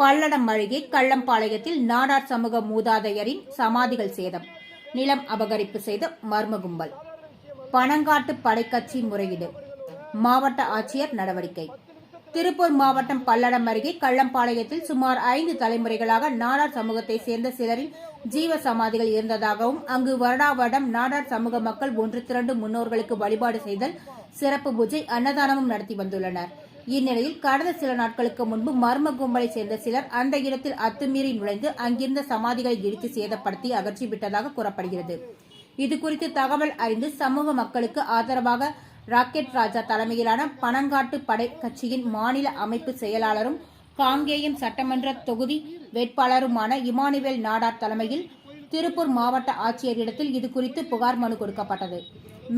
பல்லடம் அருகே கள்ளம்பாளையத்தில் நாடார் சமூக மூதாதையரின் சமாதிகள் சேதம். நிலம் அபகரிப்பு செய்த மர்ம கும்பல். பனங்காட்டு படைக்கட்சி முறையீடு. மாவட்ட ஆட்சியர் நடவடிக்கை. திருப்பூர் மாவட்டம் பல்லடம் அருகே கள்ளம்பாளையத்தில் சுமார் ஐந்து தலைமுறைகளாக நாடார் சமூகத்தை சேர்ந்த சிலரின் ஜீவ சமாதிகள் இருந்ததாகவும் அங்கு வருடா வருடம் நாடார் சமூக மக்கள் ஒன்று திரண்டு முன்னோர்களுக்கு வழிபாடு செய்தல் சிறப்பு பூஜை அன்னதானமும் நடத்தி வந்துள்ளனர். இந்நிலையில் கடந்த சில நாட்களுக்கு முன்பு மர்ம கும்பலை சேர்ந்த சிலர் அந்த இடத்தில் அத்துமீறி நுழைந்து அங்கிருந்த சமாதிகளை இடித்து சேதப்படுத்தி அகற்றிவிட்டதாக கூறப்படுகிறது. இதுகுறித்து தகவல் அறிந்து சமூக மக்களுக்கு ஆதரவாக ராக்கெட் ராஜா தலைமையிலான பனங்காட்டு படை கட்சியின் மாநில அமைப்பு செயலாளரும் காங்கேயம் சட்டமன்ற தொகுதி வேட்பாளருமான இமானுவேல் நாடார் தலைமையில் திருப்பூர் மாவட்ட ஆட்சியரிடத்தில் இதுகுறித்து புகார் மனு கொடுக்கப்பட்டது.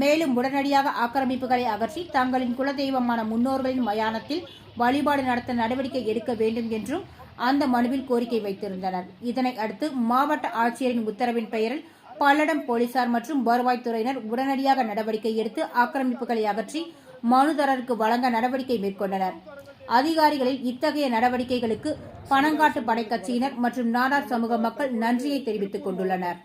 மேலும் உடனடியாக ஆக்கிரமிப்புகளை அகற்றி தங்களின் குலதெய்வமான முன்னோர்களின் மயானத்தில் வழிபாடு நடத்த நடவடிக்கை எடுக்க வேண்டும் என்றும் அந்த மனுவில் கோரிக்கை வைத்திருந்தனர். இதனை அடுத்து மாவட்ட ஆட்சியரின் உத்தரவின் பெயரில் பல்லடம் போலீசார் மற்றும் வருவாய்த்துறையினர் உடனடியாக நடவடிக்கை எடுத்து ஆக்கிரமிப்புகளை அகற்றி மனுதாரருக்கு வழங்க நடவடிக்கை மேற்கொண்டனர். அதிகாரிகளில் இத்தகைய நடவடிக்கைகளுக்கு பனங்காட்டு படை கட்சியினர் மற்றும் நாடார் சமூக மக்கள் நன்றியை தெரிவித்துக் கொண்டுள்ளனர்.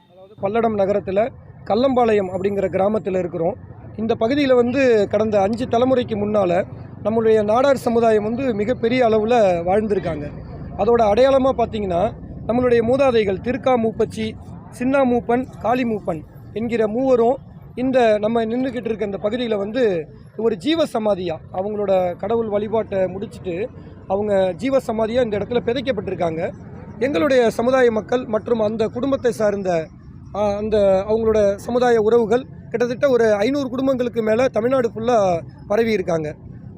பல்லடம் நகரத்தில் கல்லம்பாளையம் அப்படிங்கிற கிராமத்தில் இருக்கிறோம். இந்த பகுதியில் வந்து கடந்த அஞ்சு தலைமுறைக்கு முன்னால் நம்மளுடைய நாடார் சமுதாயம் வந்து மிகப்பெரிய அளவில் வாழ்ந்திருக்காங்க. அதோட அடையாளமாக பார்த்தீங்கன்னா நம்மளுடைய மூதாதைகள் திருக்கா மூப்பச்சி சின்னா மூப்பன் காளி மூப்பன் என்கிற மூவரும் இந்த நம்ம நின்றுக்கிட்டு இருக்க இந்த பகுதியில் வந்து ஒரு ஜீவ சமாதியாக அவங்களோட கடவுள் வழிபாட்டை முடிச்சுட்டு அவங்க ஜீவ சமாதியாக இந்த இடத்துல பிதைக்கப்பட்டிருக்காங்க. எங்களுடைய சமுதாய மக்கள் மற்றும் அந்த குடும்பத்தை சார்ந்த அந்த அவங்களோட சமுதாய உறவுகள் கிட்டத்தட்ட ஒரு ஐநூறு குடும்பங்களுக்கு மேலே தமிழ்நாடு ஃபுல்லாக பரவி இருக்காங்க.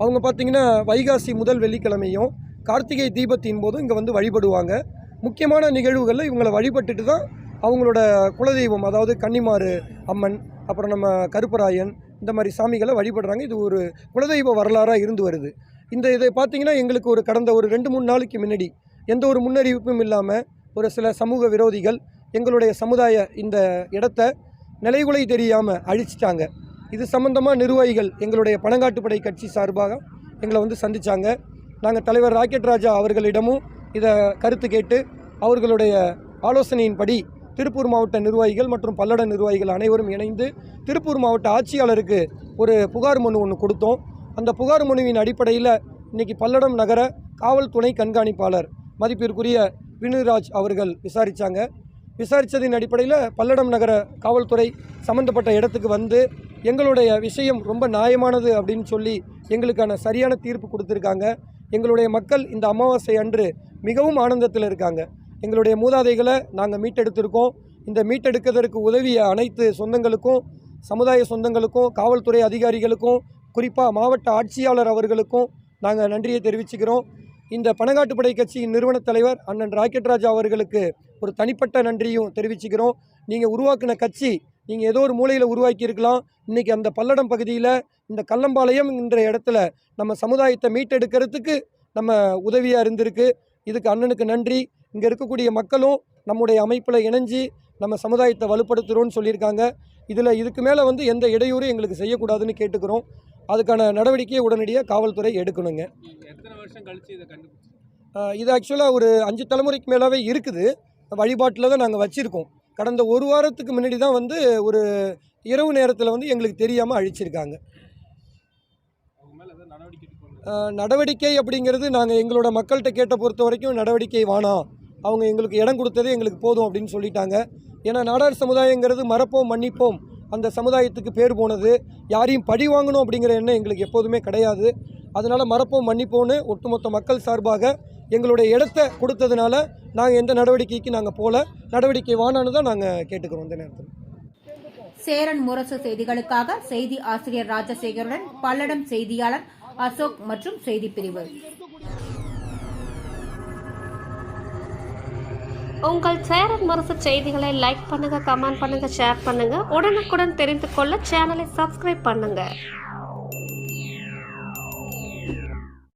அவங்க பார்த்திங்கன்னா வைகாசி முதல் வெள்ளிக்கிழமையும் கார்த்திகை தீபத்தின் போதும் இங்கே வந்து வழிபடுவாங்க. முக்கியமான நிகழ்வுகளில் இவங்களை வழிபட்டுட்டு தான் அவங்களோட குலதெய்வம் அதாவது கன்னிமாறு அம்மன் அப்புறம் நம்ம கருப்பராயன் இந்த மாதிரி சாமிகளை வழிபடுறாங்க. இது ஒரு குலதெய்வ வரலாறாக இருந்து வருது. இந்த இதை பார்த்தீங்கன்னா எங்களுக்கு ஒரு கடந்த ஒரு ரெண்டு மூணு நாளைக்கு முன்னாடி எந்த ஒரு முன்னறிவிப்பும் இல்லாமல் ஒரு சில சமூக விரோதிகள் எங்களுடைய சமுதாய இந்த இடத்த நிலைகுலை தெரியாமல் அழிச்சிட்டாங்க. இது சம்பந்தமாக நிர்வாகிகள் எங்களுடைய பணங்காட்டுப்படை கட்சி சார்பாக எங்களை வந்து சந்திச்சாங்க. நாங்கள் தலைவர் ராக்கெட் ராஜா அவர்களிடமும் இதை கருத்து கேட்டு அவர்களுடைய ஆலோசனையின்படி திருப்பூர் மாவட்ட நிர்வாகிகள் மற்றும் பல்லட நிர்வாகிகள் அனைவரும் இணைந்து திருப்பூர் மாவட்ட ஆட்சியாளருக்கு ஒரு புகார் மனு ஒன்று கொடுத்தோம். அந்த புகார் மனுவின் அடிப்படையில் இன்றைக்கி பல்லடம் நகர காவல் துணை கண்காணிப்பாளர் மதிப்பிற்குரிய வினுராஜ் அவர்கள் விசாரித்தாங்க விசாரித்ததின் அடிப்படையில் பல்லடம் நகர காவல்துறை சம்மந்தப்பட்ட இடத்துக்கு வந்து எங்களுடைய விஷயம் ரொம்ப நியாயமானது அப்படின்னு சொல்லி எங்களுக்கான சரியான தீர்ப்பு கொடுத்துருக்காங்க. எங்களுடைய மக்கள் இந்த அமாவாசை அன்று மிகவும் ஆனந்தத்தில் இருக்காங்க. எங்களுடைய மூதாதைகளை நாங்கள் மீட்டெடுத்திருக்கோம். இந்த மீட்டெடுக்கிறதற்கு உதவிய அனைத்து சொந்தங்களுக்கும் சமுதாய சொந்தங்களுக்கும் காவல்துறை அதிகாரிகளுக்கும் குறிப்பாக மாவட்ட ஆட்சியாளர் அவர்களுக்கும் நாங்கள் நன்றியை தெரிவிச்சுக்கிறோம். இந்த பனங்காட்டுப்படை கட்சியின் நிறுவன தலைவர் அண்ணன் ராக்கெட் ராஜா அவர்களுக்கு ஒரு தனிப்பட்ட நன்றியும் தெரிவிச்சுக்கிறோம். நீங்கள் உருவாக்கின கட்சி நீங்கள் ஏதோ ஒரு மூலையில் உருவாக்கி இருக்கலாம் இன்றைக்கி அந்த பல்லடம் பகுதியில் இந்த கல்லம்பாளையம் என்ற இடத்துல நம்ம சமுதாயத்தை மீட்டெடுக்கிறதுக்கு நம்ம உதவியாக இருந்திருக்கு. இதுக்கு அண்ணனுக்கு நன்றி. இங்கே இருக்கக்கூடிய மக்களும் நம்முடைய அமைப்பில் இணைஞ்சு நம்ம சமுதாயத்தை வலுப்படுத்துகிறோன்னு சொல்லியிருக்காங்க. இதில் இதுக்கு மேலே வந்து எந்த இடையூறும் எங்களுக்கு செய்யக்கூடாதுன்னு கேட்டுக்கிறோம். அதுக்கான நடவடிக்கையை உடனடியாக காவல்துறை எடுக்கணுங்க. எத்தனை வருஷம் கழிச்சு இதை கண்டுபிடிச்சு ஆஹ் இது ஆக்சுவலாக ஒரு அஞ்சு தலைமுறைக்கு மேலாவே இருக்குது. வழிபாட்டில் தான் நாங்கள் வச்சுருக்கோம். கடந்த ஒரு வாரத்துக்கு முன்னாடி தான் வந்து ஒரு இரவு நேரத்தில் வந்து எங்களுக்கு தெரியாமல் அழிச்சிருக்காங்க. நடவடிக்கை அப்படிங்கிறது நாங்கள் எங்களோட மக்கள்கிட்ட கேட்ட பொறுத்த வரைக்கும் நடவடிக்கை வேணாம் அவங்க எங்களுக்கு இடம் கொடுத்ததே எங்களுக்கு போதும் அப்படின்னு சொல்லிட்டாங்க. ஏன்னா நாடார் சமுதாயங்கிறது மறப்போம் மன்னிப்போம். அந்த சமுதாயத்துக்கு பேர் போனது. யாரையும் பழி வாங்கணும் அப்படிங்கிற எண்ணம் எங்களுக்கு எப்போதுமே கிடையாது. அதனால் மறப்போம் மன்னிப்போம்னு ஒட்டுமொத்த மக்கள் சார்பாக எங்களுடைய இடத்த கொடுத்ததுனால நாங்கள் எந்த நடவடிக்கைக்கு நாங்கள் போகல நடவடிக்கை வானான்னு தான் நாங்கள் கேட்டுக்கிறோம் இந்த நேரத்தில். சேரன் முரசு செய்திகளுக்காக செய்தி ஆசிரியர் ராஜசேகருடன் பல்லடம் செய்தியாளர் அசோக் மற்றும் செய்தி பிரிவு. உங்கள் சேரன் முரசு செய்திகளை லைக் பண்ணுங்க கமெண்ட் பண்ணுங்க ஷேர் பண்ணுங்க. உடனுக்குடன் தெரிந்து கொள்ள சேனலை சப்ஸ்கிரைப் பண்ணுங்க.